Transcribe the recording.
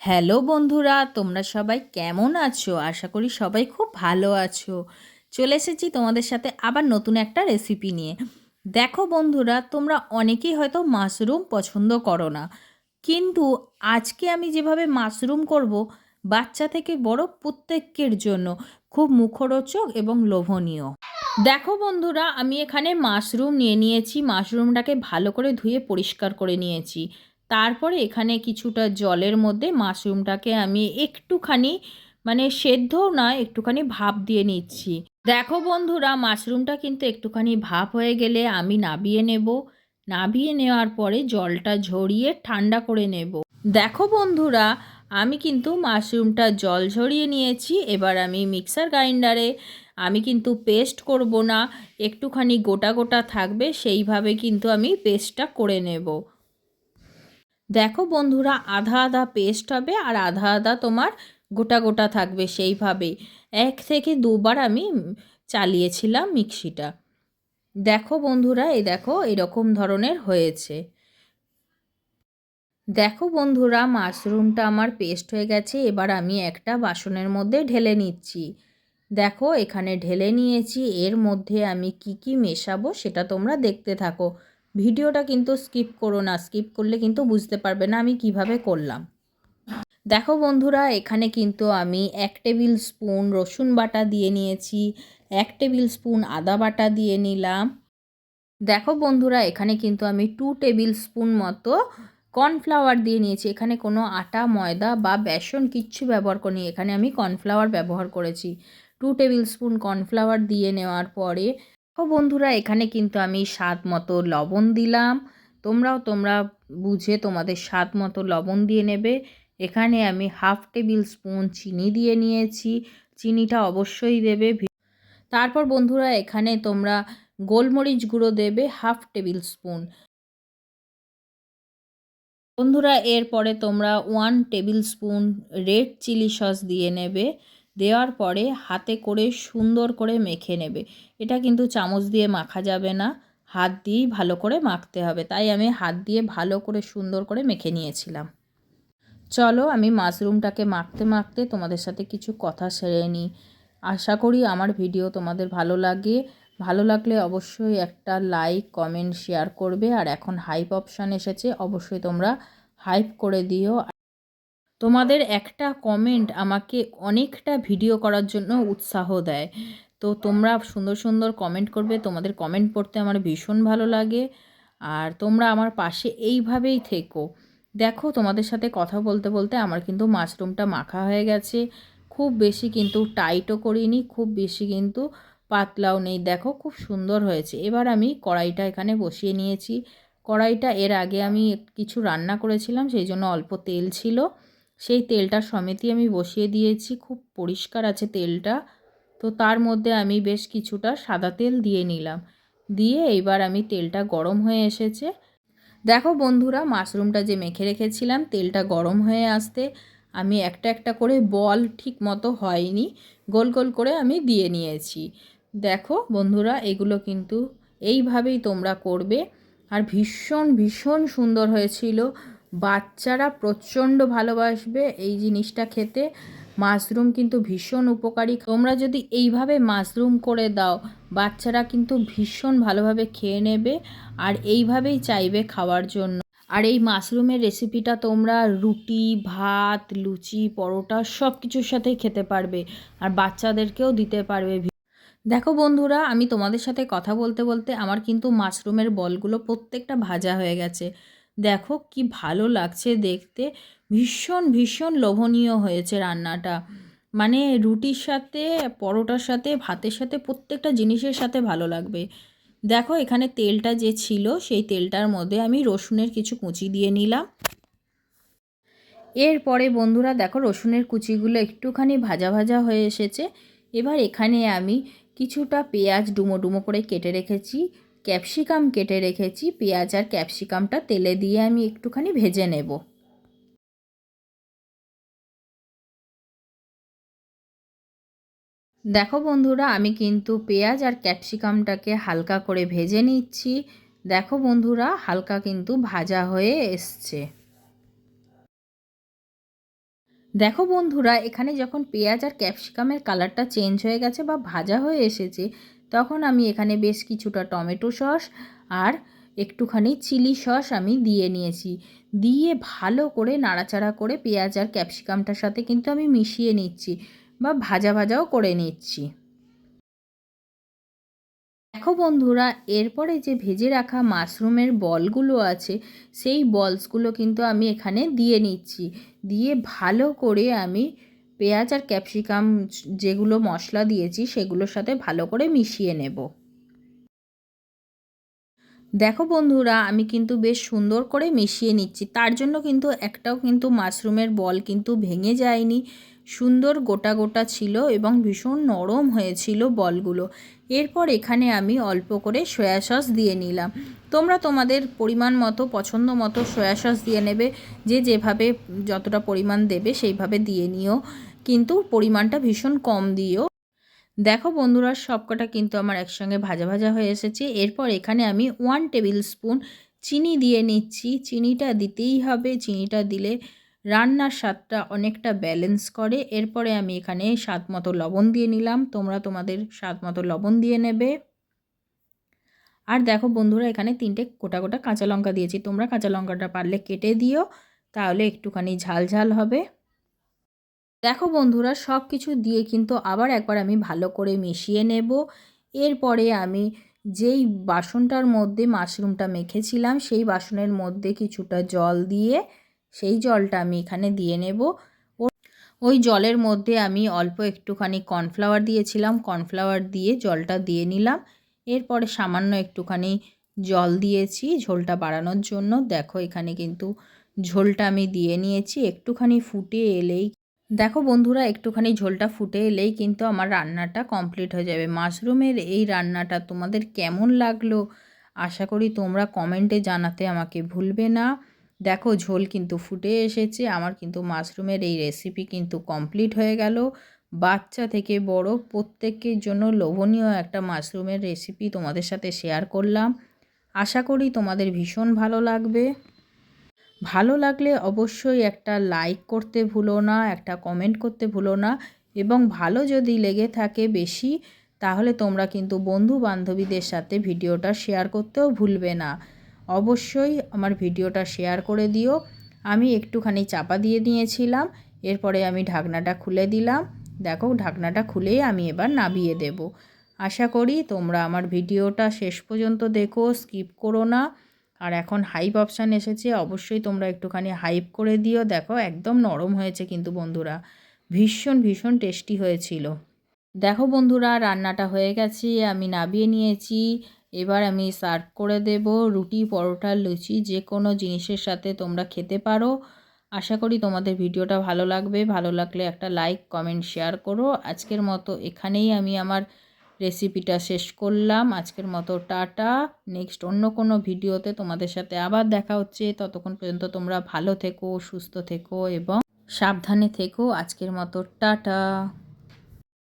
Hello বন্ধুরা, তোমরা সবাই কেমন আছো? আশা করি সবাই খুব ভালো আছো। চলে এসেছি তোমাদের সাথে আবার নতুন একটা রেসিপি নিয়ে। দেখো বন্ধুরা, তোমরা অনেকেই হয়তো মাশরুম পছন্দ করো না। কিন্তু আজকে আমি যেভাবে মাশরুম করব, বাচ্চা থেকে বড় প্রত্যেকের জন্য খুব মুখরোচক এবং লোভনীয়। দেখো বন্ধুরা, আমি এখানে মাশরুম নিয়ে নিয়েছি। মাশরুমটাকে ভালো করে ধুয়ে পরিষ্কার করে নিয়েছি। তারপরে এখানে কিছুটা জলের মধ্যে মাশরুমটাকে আমি একটুখানি মানে সেদ্ধও না, একটুখানি ভাপ দিয়ে নিচ্ছি। দেখো বন্ধুরা, মাশরুমটা কিন্তু একটুখানি ভাপ হয়ে গেলে আমি নাবিয়ে নেব। নাবিয়ে নেওয়ার পরে জলটা ঝরিয়ে ঠান্ডা করে নেব। দেখো বন্ধুরা, আমি কিন্তু মাশরুমটা জল ঝরিয়ে নিয়েছি, এবার আমি মিক্সার গ্রাইন্ডারে। আমি কিন্তু পেস্ট করব না, একটুখানি গোটা গোটা থাকবে, সেইভাবে কিন্তু আমি পেস্টটা করে নেব। দেখো বন্ধুরা, আধা আধা পেস্ট হবে আর আধা আধা তোমার গোটা গোটা থাকবে সেইভাবে। এক থেকে দুবার আমি চালিয়েছিলাম মিক্সিটা। দেখো বন্ধুরা এই দেখো এরকম ধরনের হয়েছে। দেখো বন্ধুরা, মাশরুমটা আমার পেস্ট হয়ে গেছে, এবার আমি একটা বাসনের মধ্যে ঢেলে নিচ্ছি। দেখো, এখানে ঢেলে নিয়েছি, এর মধ্যে আমি কি কি মেশাবো সেটা তোমরা দেখতে থাকো। ভিডিওটা কিন্তু স্কিপ করো না, স্কিপ করলে কিন্তু বুঝতে পারবে না আমি কীভাবে করলাম। দেখো বন্ধুরা, এখানে কিন্তু আমি এক টেবিল স্পুন রসুন বাটা দিয়ে নিয়েছি, এক টেবিল স্পুন আদা বাটা দিয়ে নিলাম। দেখো বন্ধুরা, এখানে কিন্তু আমি টু টেবিল স্পুন মতো কর্নফ্লাওয়ার দিয়ে নিয়েছি। এখানে কোনো আটা, ময়দা বা বেসন কিচ্ছু ব্যবহার করিনি। এখানে আমি কর্নফ্লাওয়ার ব্যবহার করেছি। টু টেবিল স্পুন কর্নফ্লাওয়ার দিয়ে নেওয়ার পরে ও বন্ধুরা, এখানে কিন্তু আমি স্বাদ মতো লবণ দিলাম। তোমরাও তোমরা বুঝে তোমাদের স্বাদ মতো লবণ দিয়ে নেবে। এখানে আমি হাফ টেবিল স্পুন চিনি দিয়ে নিয়েছি। চিনিটা অবশ্যই দেবে তারপর বন্ধুরা, এখানে তোমরা গোলমরিচ গুঁড়ো দেবে হাফ টেবিল স্পুন। বন্ধুরা, এরপরে তোমরা one tablespoon red chilli sauce দিয়ে নেবে। দেওয়ার পরে হাতে করে সুন্দর করে মেখে নেবে। এটা কিন্তু চামচ দিয়ে মাখা যাবে না। হাত দিয়েই ভালো করে মাখতে হবে। তাই আমি হাত দিয়ে ভালো করে সুন্দর করে মেখে নিয়েছিলাম। চলো আমি মাশরুমটাকে মাখতে মাখতে তোমাদের সাথে কিছু কথা সেরে নিই। আশা করি আমার ভিডিও তোমাদের ভালো লাগে। ভালো লাগলে অবশ্যই একটা লাইক, কমেন্ট, শেয়ার করবে। আর এখন হাইপ অপশান এসেছে, অবশ্যই তোমরা হাইপ করে দিও। তোমাদের একটা কমেন্ট আমাকে অনেকটা ভিডিও করার জন্য উৎসাহ দেয়। তো তোমরা সুন্দর সুন্দর কমেন্ট করবে, তোমাদের কমেন্ট পড়তে আমার ভীষণ ভালো লাগে। আর তোমরা আমার পাশে এইভাবেই থেকো। দেখো, তোমাদের সাথে কথা বলতে বলতে আমার কিন্তু মাশরুমটা মাখা হয়ে গেছে। খুব বেশি কিন্তু টাইটও করিনি, খুব বেশি কিন্তু পাতলাও নেই। দেখো, খুব সুন্দর হয়েছে। এবার আমি কড়াইটা এখানে বসিয়ে নিয়েছি। কড়াইটা এর আগে আমি কিছু রান্না করেছিলাম, সেই জন্য অল্প তেল ছিল। সেই তেলটা সমেতই আমি বসিয়ে দিয়েছি, খুব পরিষ্কার আছে তেলটা। তো তার মধ্যে আমি বেশ কিছুটা সাদা তেল দিয়ে নিলাম। দিয়ে এইবার আমি তেলটা গরম হয়ে এসেছে। দেখো বন্ধুরা, মাশরুমটা যে মেখে রেখেছিলাম, তেলটা গরম হয়ে আসতে আমি একটা একটা করে বল ঠিক মতো হয়নি, গোল গোল করে আমি দিয়ে নিয়েছি। দেখো বন্ধুরা, এগুলো কিন্তু এইভাবেই তোমরা করবে। আর ভীষণ ভীষণ সুন্দর হয়েছিল। বাচ্চারা প্রচণ্ড ভালোবাসবে এই জিনিসটা খেতে। মাশরুম কিন্তু ভীষণ উপকারী। তোমরা যদি এইভাবে মাশরুম করে দাও, বাচ্চারা কিন্তু ভীষণ ভালোভাবে খেয়ে নেবে আর এইভাবেই চাইবে খাওয়ার জন্য। আর এই মাশরুমের রেসিপিটা তোমরা রুটি, ভাত, লুচি, পরোটা সব কিছুর সাথেই খেতে পারবে আর বাচ্চাদেরকেও দিতে পারবে। দেখো বন্ধুরা, আমি তোমাদের সাথে কথা বলতে বলতে আমার কিন্তু মাশরুমের বলগুলো প্রত্যেকটা ভাজা হয়ে গেছে। দেখো কি ভালো লাগছে দেখতে। ভীষণ ভীষণ লোভনীয় হয়েছে রান্নাটা। মানে রুটির সাথে, পরোটার সাথে, ভাতের সাথে প্রত্যেকটা জিনিসের সাথে ভালো লাগবে। দেখো এখানে তেলটা যে ছিল, সেই তেলটার মধ্যে আমি রসুনের কিছু কুচি দিয়ে নিলাম। এরপরে বন্ধুরা দেখো রসুনের কুচিগুলো একটুখানি ভাজা ভাজা হয়ে এসেছে। এবার এখানে আমি কিছুটা পেঁয়াজ ডুমো ডুমো করে কেটে রেখেছি। ক্যাপসিকাম কেটে রেখেছি, পেঁয়াজ আর ক্যাপসিকামটা তেলে দিয়ে আমি একটুখানি ভেজে নেব। দেখো বন্ধুরা, আমি কিন্তু পেঁয়াজ আর ক্যাপসিকামটাকে হালকা করে ভেজে নিচ্ছি। দেখো বন্ধুরা, হালকা কিন্তু ভাজা হয়ে এসছে। দেখো বন্ধুরা, এখানে যখন পেঁয়াজ আর ক্যাপসিকামের কালারটা চেঞ্জ হয়ে গেছে বা ভাজা হয়ে এসেছে, তখন আমি এখানে বেশ কিছুটা টমেটো সস আর একটুখানি চিলি সস আমি দিয়ে নিয়েছি। দিয়ে ভালো করে নাড়াচাড়া করে পেঁয়াজ আর ক্যাপসিকামটার সাথে কিন্তু আমি মিশিয়ে নিচ্ছি বা ভাজা ভাজাও করে নিচ্ছি। দেখো বন্ধুরা, এরপরে যে ভেজে রাখা মাশরুমের বলগুলো আছে, সেই বলসগুলো কিন্তু আমি এখানে দিয়ে নিচ্ছি। দিয়ে ভালো করে আমি পেঁয়াজ আর ক্যাপসিকাম যেগুলো মশলা দিয়েছি, সেগুলোর সাথে ভালো করে মিশিয়ে নেব। দেখো বন্ধুরা, আমি কিন্তু বেশ সুন্দর করে মিশিয়ে নিচ্ছি। তার জন্য কিন্তু একটাও কিন্তু মাশরুমের বল কিন্তু ভেঙে যায়নি। সুন্দর গোটা গোটা ছিল এবং ভীষণ নরম হয়েছিল বলগুলো। এরপর এখানে আমি অল্প করে সয়া সস দিয়ে নিলাম। তোমরা তোমাদের পরিমাণ মতো, পছন্দ মতো সয়া সস দিয়ে নেবে। যে যেভাবে যতটা পরিমাণ দেবে সেইভাবে দিয়ে নিও। কিন্তু পরিমাণটা ভীষণ কম দিও। দেখো বন্ধুরা, সবকটা কিন্তু আমার একসঙ্গে ভাজা ভাজা হয়ে এসেছে। এরপর এখানে আমি ওয়ান টেবিল স্পুন চিনি দিয়ে নিচ্ছি। চিনিটা দিতেই হবে। চিনিটা দিলে রান্নার স্বাদটা অনেকটা ব্যালেন্স করে। এরপরে আমি এখানে স্বাদ মতো লবণ দিয়ে নিলাম। তোমরা তোমাদের স্বাদ মতো লবণ দিয়ে নেবে। আর দেখো বন্ধুরা, এখানে তিনটে গোটা গোটা কাঁচা লঙ্কা দিয়েছি। তোমরা কাঁচা লঙ্কাটা পারলে কেটে দিও, তাহলে একটুখানি ঝাল ঝাল হবে। দেখো বন্ধুরা সব কিছু দিয়ে কিন্তু আবার একবার আমি ভালো করে মিশিয়ে নেব। এরপরে আমি যেই বাসনটার মধ্যে মাশরুমটা মেখেছিলাম, সেই বাসনের মধ্যে কিছুটা জল দিয়ে সেই জলটা আমি এখানে দিয়ে নেব। ওই জলের মধ্যে আমি অল্প একটুখানি কর্নফ্লাওয়ার দিয়েছিলাম। কর্নফ্লাওয়ার দিয়ে জলটা দিয়ে নিলাম। এরপরে সামান্য একটুখানি জল দিয়েছি ঝোলটা বাড়ানোর জন্য। দেখো এখানে কিন্তু ঝোলটা আমি দিয়ে নিয়েছি। একটুখানি ফুটে এলেই দেখো বন্ধুরা, একটুখানি ঝোলটা ফুটে এলেই কিন্তু আমার রান্নাটা কমপ্লিট হয়ে যাবে। মাশরুমের এই রান্নাটা তোমাদের কেমন লাগল? আশা করি তোমরা কমেন্টে জানাতে আমাকে ভুলবে না। দেখো ঝোল কিন্তু ফুটে এসেছে, আমার কিন্তু মাশরুমের এই রেসিপি কিন্তু কমপ্লিট হয়ে গেল। বাচ্চা থেকে বড় প্রত্যেকের জন্য লোভনীয় একটা মাশরুমের রেসিপি তোমাদের সাথে শেয়ার করলাম। আশা করি তোমাদের ভীষণ ভালো লাগবে। ভালো লাগলে অবশ্যই একটা লাইক করতে ভুলো না, একটা কমেন্ট করতে ভুলো না এবং ভালো যদি লেগে থাকে বেশি, তাহলে তোমরা কিন্তু বন্ধু বান্ধবীদের সাথে ভিডিওটা শেয়ার করতেও ভুলবে না। অবশ্যই আমার ভিডিওটা শেয়ার করে দিও। আমি একটুখানি চাপা দিয়ে দিয়েছিলাম, এরপরে আমি ঢাকনাটা খুলে দিলাম। দেখো, ঢাকনাটা খুলেই আমি এবার নাবিয়ে দেব। আশা করি তোমরা আমার ভিডিওটা শেষ পর্যন্ত দেখো, স্কিপ করো না। আর এখন হাইপ অপশান এসেছে, অবশ্যই তোমরা একটুখানি হাইপ করে দিও। দেখো, একদম নরম হয়েছে কিন্তু বন্ধুরা। ভীষণ ভীষণ টেস্টি হয়েছিল। দেখো বন্ধুরা, রান্নাটা হয়ে গেছে, আমি নাবিয়ে নিয়েছি। এবার আমি সার্ভ করে দেব রুটি, পরোটা, লুচি, যে কোনো জিনিসের সাথে তোমরা খেতে পারো। আশা করি তোমাদের ভিডিওটা ভালো লাগবে। ভালো লাগলে একটা লাইক, কমেন্ট, শেয়ার করো। আজকের মতো এখানেই আমি আমার রেসিপিটা শেষ করলাম। আজকের মতো টাটা। নেক্সট অন্য কোনো ভিডিওতে তোমাদের সাথে আবার দেখা হচ্ছে। ততক্ষণ পর্যন্ত তোমরা ভালো থেকো, সুস্থ থেকো এবং সাবধানে থেকো। আজকের মতো টাটা।